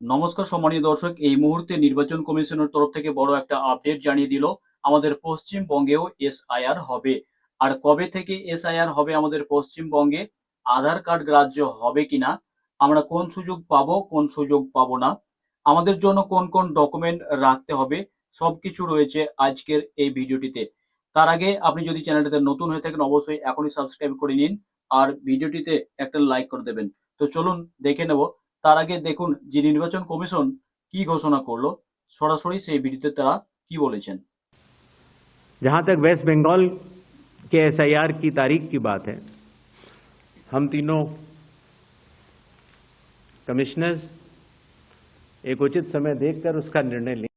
নমস্কার সম্মানীয় দর্শক, এই মুহূর্তে নির্বাচন কমিশনের তরফ থেকে বড় একটা আপডেট জানিয়ে দিল, আমাদের পশ্চিমবঙ্গেও এসআইআর হবে। আর কবে থেকে এসআইআর হবে আমাদের পশ্চিমবঙ্গে? আধার কার্ড গ্রাহ্য হবে কিনা? আমরা কোন সুযোগ পাবো, কোন সুযোগ পাবো না? আমাদের জন্য কোন কোন ডকুমেন্ট রাখতে হবে? সবকিছু রয়েছে আজকের এই ভিডিওটিতে। তার আগে আপনি যদি চ্যানেলটিতে নতুন হয়ে থাকেন, অবশ্যই এখনই সাবস্ক্রাইব করে নিন। আর ভিডিওটিতে একটা লাইক করে দেবেন। তো চলুন দেখে নেব তার আগে দেখুন যে নির্বাচন কমিশন কি ঘোষণা করলো সরাসরি সেই ভিডিওতে তারা কি বলেছেন जहां तक वेस्ट बंगाल के एसआईआर की तारीख की बात है हम तीनों कमिश्नर्स एक उचित समय देखकर उसका निर्णय लें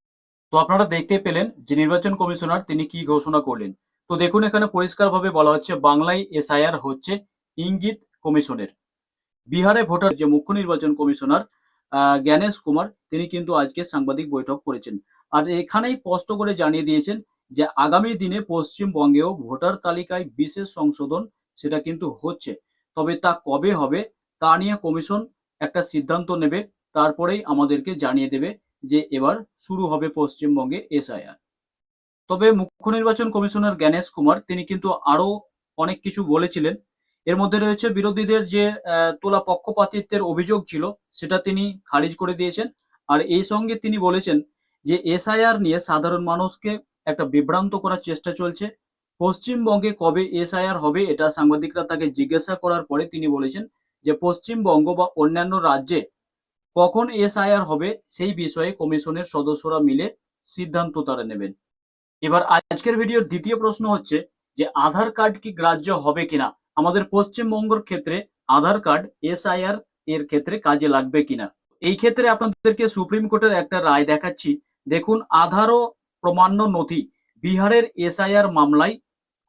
তো আপনারা দেখতে পেলেন যে নির্বাচন কমিশনার তিনি কি ঘোষণা করলেন তো দেখুন এখানে পরিষ্কারভাবে বলা হচ্ছে বাংলায় এসআইআর হচ্ছে ইঙ্গিত কমিশনের বিহারে ভোটার যে মুখ্য নির্বাচন কমিশনার জ্ঞানেশ কুমার, তিনি কিন্তু আজকে সাংবাদিক বৈঠক করেছেন। আর এখানেই স্পষ্ট করে জানিয়ে দিয়েছেন যে, আগামী দিনে পশ্চিমবঙ্গেও ভোটার তালিকায় বিশেষ সংশোধন সেটা কিন্তু হচ্ছে। তবে তা কবে হবে, তা নিয়ে কমিশন একটা সিদ্ধান্ত নেবে, তারপরেই আমাদেরকে জানিয়ে দেবে যে, এবার শুরু হবে পশ্চিমবঙ্গে এসআইআর। তবে মুখ্য নির্বাচন কমিশনার জ্ঞানেশ কুমার, তিনি কিন্তু আরও অনেক কিছু বলেছিলেন। এর মধ্যে রয়েছে বিরোধীদের যে তোলা পক্ষপাতিত্বের অভিযোগ ছিল, সেটা তিনি খারিজ করে দিয়েছেন। আর এই সঙ্গে তিনি বলেছেন যে, এসআইআর নিয়ে সাধারণ মানুষকে একটা বিভ্রান্ত করার চেষ্টা চলছে। পশ্চিমবঙ্গে কবে এসআইআর হবে এটা সাংবাদিকরা তাকে জিজ্ঞাসা করার পরে তিনি বলেছেন যে, পশ্চিমবঙ্গ বা অন্যান্য রাজ্যে কখন এসআইআর হবে সেই বিষয়ে কমিশনের সদস্যরা মিলে সিদ্ধান্ত তারা নেবেন। এবার আজকের ভিডিওর দ্বিতীয় প্রশ্ন হচ্ছে যে, আধার কার্ড কি গ্রাহ্য হবে কিনা? আমাদের পশ্চিমবঙ্গের ক্ষেত্রে আধার কার্ড, এসআইআর এর ক্ষেত্রে কাজে লাগবে কিনা? এই ক্ষেত্রে আপনাদেরকে সুপ্রিম কোর্টের একটা রায় দেখাচ্ছি। দেখুন আধার ও প্রমাণ্য নথি। বিহারের এসআইআর মামলায়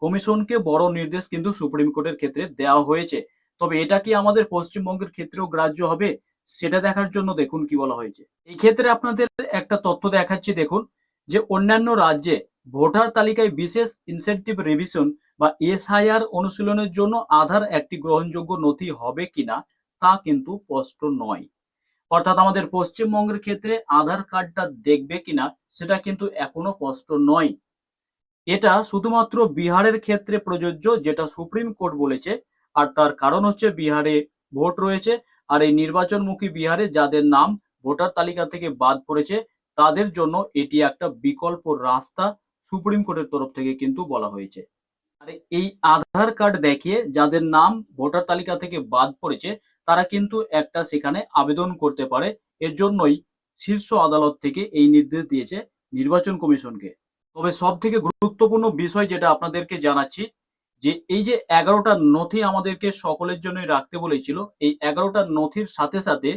কমিশনকে বড় নির্দেশ কিন্তু সুপ্রিম কোর্টের ক্ষেত্রে দেওয়া হয়েছে। তবে এটা কি আমাদের পশ্চিমবঙ্গের ক্ষেত্রেও গ্রাহ্য হবে? সেটা দেখার জন্য দেখুন কি বলা হয়েছে। এই ক্ষেত্রে আপনাদের একটা তথ্য দেখাচ্ছি, দেখুন, যে অন্যান্য রাজ্যে ভোটার তালিকায় বিশেষ ইনসেন্টিভ রিভিশন বা এসআইআর অনুশীলনের জন্য আধার একটি গ্রহণযোগ্য নথি হবে কিনা তা কিন্তু স্পষ্ট নয়। অর্থাৎ আমাদের পশ্চিমবঙ্গের ক্ষেত্রে আধার কার্ডটা দেখবে কিনা সেটা কিন্তু এখনও স্পষ্ট নয়। এটা শুধুমাত্র বিহারের ক্ষেত্রে প্রযোজ্য যেটা সুপ্রিম কোর্ট বলেছে, আর তার কারণ হচ্ছে বিহারে ভোট রয়েছে, আর এই নির্বাচনমুখী বিহারে যাদের নাম ভোটার তালিকা থেকে বাদ পড়েছে, তাদের জন্য এটি একটা বিকল্প রাস্তা সুপ্রিম কোর্টের তরফ থেকে কিন্তু বলা হয়েছে। আর এই আধার কার্ড দেখিয়ে যাদের নাম ভোটার তালিকা থেকে বাদ পড়েছে, তারা কিন্তু একটা সেখানে আবেদন করতে পারে। এর জন্যই শীর্ষ আদালত থেকে এই নির্দেশ দিয়েছে নির্বাচন কমিশনকে। তবে সব থেকে গুরুত্বপূর্ণ বিষয় যেটা আপনাদেরকে জানাচ্ছি, যে এই যে এগারোটা নথি আমাদেরকে সকলের জন্যই রাখতে বলেছিল, এই এগারোটা নথির সাথে সাথে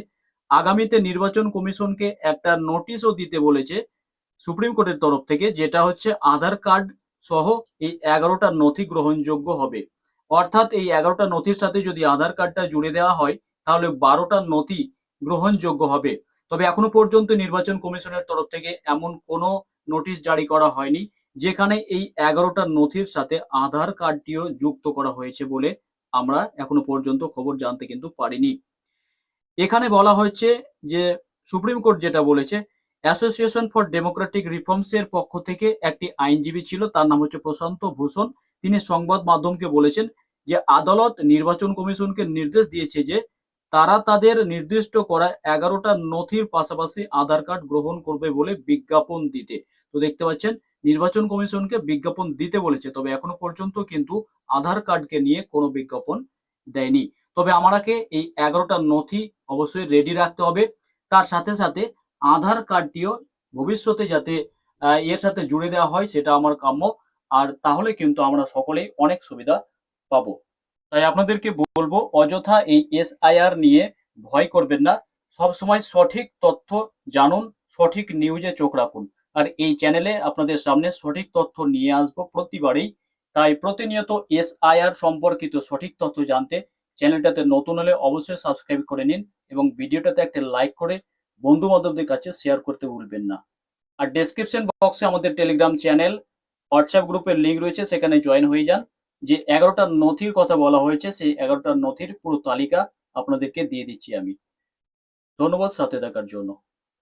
আগামীতে নির্বাচন কমিশনকে একটা নোটিশও দিতে বলেছে সুপ্রিম কোর্টের তরফ থেকে, যেটা হচ্ছে আধার কার্ড সহ এই এগারোটা নথি গ্রহণযোগ্য হবে। অর্থাৎ এই এগারোটা নথির সাথে যদি আধার কার্ডটা জুড়ে দেওয়া হয়, তাহলে বারোটা নথি গ্রহণযোগ্য হবে। তবে এখনও পর্যন্ত নির্বাচন কমিশনের তরফ থেকে এমন কোনো নোটিশ জারি করা হয়নি, যেখানে এই এগারোটা নথির সাথে আধার কার্ডটিও যুক্ত করা হয়েছে বলে আমরা এখনও পর্যন্ত খবর জানতে কিন্তু পারিনি। এখানে বলা হয়েছে যে সুপ্রিম কোর্ট যেটা বলেছে অ্যাসোসিয়েশন ফর ডেমোক্রেটিক রিফর্মস এর পক্ষ থেকে একটি আইনজীবী ছিল, তার নাম হচ্ছে প্রশান্ত ভূষণ। তিনি সংবাদ মাধ্যমকে বলেছেন যে, আদালত নির্বাচন কমিশনকে নির্দেশ দিয়েছে যে, তারা তাদের নির্দিষ্ট করা এগারোটা নথির পাশাপাশি আধার কার্ড গ্রহণ করবে বলে বিজ্ঞাপন দিতে। তো দেখতে পাচ্ছেন, নির্বাচন কমিশনকে বিজ্ঞাপন দিতে বলেছে, তবে এখনও পর্যন্ত কিন্তু আধার কার্ডকে নিয়ে কোনো বিজ্ঞাপন দেয়নি। তবে আমাকে এই এগারোটা নথি অবশ্যই রেডি রাখতে হবে। তার সাথে সাথে আধার কার্ডটিও ভবিষ্যতে যাতে এর সাথে জুড়ে দেওয়া হয় সেটা আমার কাম্য। আর তাহলে কিন্তু আমরা সকলেই অনেক সুবিধা পাবো। তাই আপনাদেরকে বলব, অযথা এই এসআইআর নিয়ে ভয় করবেন না। সব সময় সঠিক তথ্য জানুন, সঠিক নিউজে চোখ রাখুন। আর এই চ্যানেলে আপনাদের সামনে সঠিক তথ্য নিয়ে আসব প্রতিবারেই। তাই প্রতিনিয়ত এসআইআর সম্পর্কিত সঠিক তথ্য জানতে চ্যানেলটাতে নতুন হলে অবশ্যই সাবস্ক্রাইব করে নিন এবং ভিডিওটাতে একটা লাইক করে বন্ধু বান্ধবদের কাছে শেয়ার করতে ভুলবেন না। আর ডেসক্রিপশন বক্সে আমাদের টেলিগ্রাম চ্যানেল হোয়াটসঅ্যাপ গ্রুপের লিঙ্ক রয়েছে, সেখানে জয়েন হয়ে যান। যে এগারোটা নথির কথা বলা হয়েছে, সেই এগারোটা নথির পুরো তালিকা আপনাদেরকে দিয়ে দিচ্ছি আমি। ধন্যবাদ, সাথে থাকার জন্য।